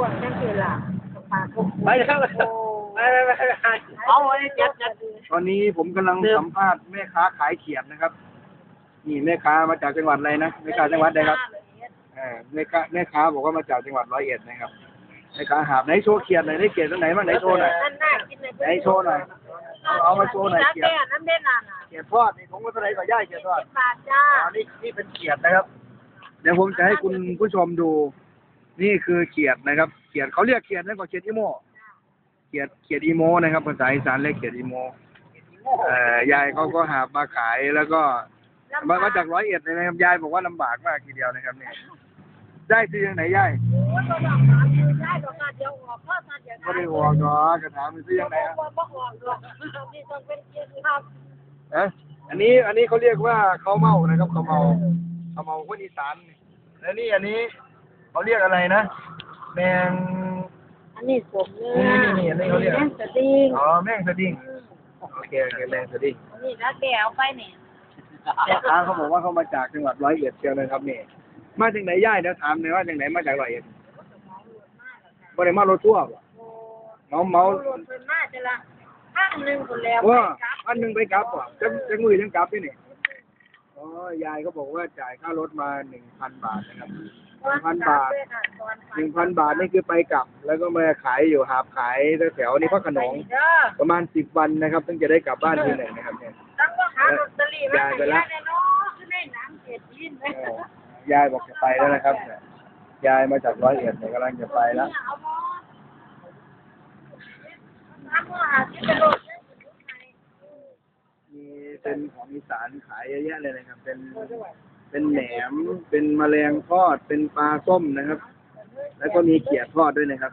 วดนั่นคือล่ะปากกุ๊กไปแล้วไปไปไปไปเอาไว้จัดจัดตอนนี้ผมกำลังสัมภาษณ์แม่ค้าขายเขียดนะครับ นี่แม่ค้ามาจากจังหวัดอะไรนะแม่ค้าจังหวัดใดครับเออแม่ค้าแม่ค้าบอกว่ามาจากจังหวัดร้อยเอ็ดนะครับแม่ค้าหาบไหนโชว์เขียดหน่อยได้เขียดตัวไหนบ้างไหนโชว์หน่อยนั่นน่ากินเลยไหนโชว์หน่อยเอาเอามาโชว์หน่อยน้ำเขียดแดงน้ำแดงน่ะเขียดทอดนี่ผมก็ตัวไหนก็ย่ายเขียดทอดบาทจ้าอันนี้นี่เป็นเขียดนะครับ เดี๋ยวผมจะให้คุณผู้ชมดู นี่คือเขียดนะครับ เขียดเขาเรียกเขียดนั่นก็เขียดอีโมเขียดเขียดอีโมนะครับ ภาษาอีสานเรียกเขียดอีโมเอ่อยายเขาก็หามาขายแล้วก็มามาจากร้อยเอ็ดเลยนะครับยายบอกว่าลำบากมากทีเดียวนะครับเนี่ยได้ซื้อยังไหนยายโอ้ยบ่ต้องถามคือได้ดอกมาเดียวออกเพราะมาเดี๋ยวก็ได้ออกเนาะกระถามมันซื้อยังไงอะบ่บ่ออกหรอกนี่ต้องเป็นเกียรติครับเอะอันนี้อันนี้เขาเรียกว่าเขาวเมานะครับเขาวเมาเขาวเมาคนอีสานแล้วนี่อันนี้ เขาเรียกอะไรนะ แมง อันนี้สมเนื้อนี่นี่อันนี้เขาเรียก แม่งสดิ้งอ๋อแมงสดิ้งโอเคโอเคแมงสดิ้งอันนี้แล้วแกเอาไปเนี่ยแม่ค้าเขาบอกว่าเขามาจากจังหวัดร้อยเอ็ดเชียวนะครับนี่มาจากไหนย่ายเดี๋ยวถามหน่อยว่าจากไหนมาจากร้อยเอ็ดบ่ได้มารถทั่วบ่โอ้เมาเมารถเป็นมาจะละข้างหนึงคนแล้วว่าไปกลับอันหนึงไปกลับบ่จักจักมือยังกลับด้วยนี่อ๋อยายเขาบอกว่าจ่ายค่ารถมาหนึ่งพันบาทนะครับห นึ่งพันบาทหนึ่งพันบาทนี่คือไปกลับ แล้วก็มาขายอยู่หาบขายแถวๆนี่พระโขนงเด้อประมาณสิบวันนะครับถึงจะได้กลับบ้านทีหนึ่งนะครับเนี่ยตั้งว่าหาลอตเตอรี่ไว้ให้ยายแน่นอนคือในหนังเจ็ดยินเลยเออยายบอกจะไปแล้วนะครับยายมาจากร้อยเอ็ดเนี่ยกำลังจะไปแล้วเอาบ่ทำว่าหาที่กระโดดได้มีเป็นของอีสานขายเยอะแยะเลยนะครับเป็น เป็นแหนม เป็นแมลงทอด เป็นปลาส้มนะครับ แล้วก็มีเขียดทอดด้วยนะครับ